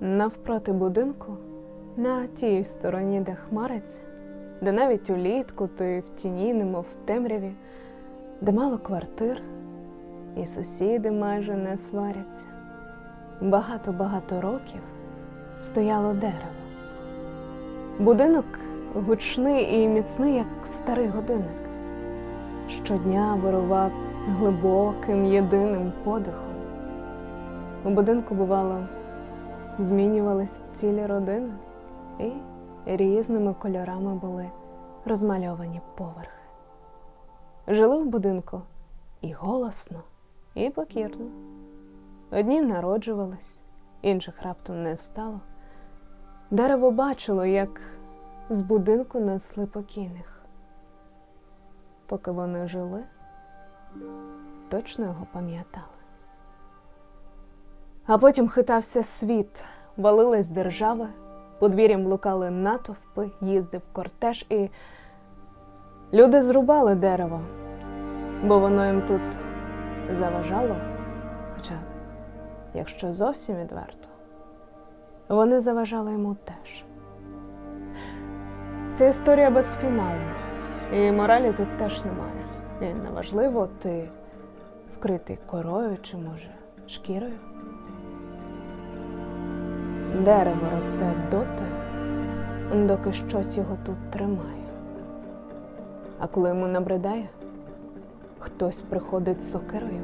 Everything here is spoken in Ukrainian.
Навпроти будинку, на тій стороні, де хмарець, де навіть улітку ти в тіні, немов в темряві, де мало квартир, і сусіди майже не сваряться. Багато-багато років стояло дерево. Будинок гучний і міцний, як старий годинник. Щодня вирував глибоким єдиним подихом. У будинку бувало змінювались цілі родини, і різними кольорами були розмальовані поверхи. Жили в будинку і голосно, і покірно. Одні народжувались, інших раптом не стало. Дерево бачило, як з будинку несли покійних. Поки вони жили, точно його пам'ятали. А потім хитався світ, валилась держава, подвір'ям блукали натовпи, їздив кортеж, і люди зрубали дерево, бо воно їм тут заважало. Хоча, якщо зовсім відверто, вони заважали йому теж. Це історія без фіналу, і моралі тут теж немає. І неважливо, ти вкритий корою чи, може, шкірою. Дерево росте доти, доки щось його тут тримає. А коли йому набридає, хтось приходить з сокирою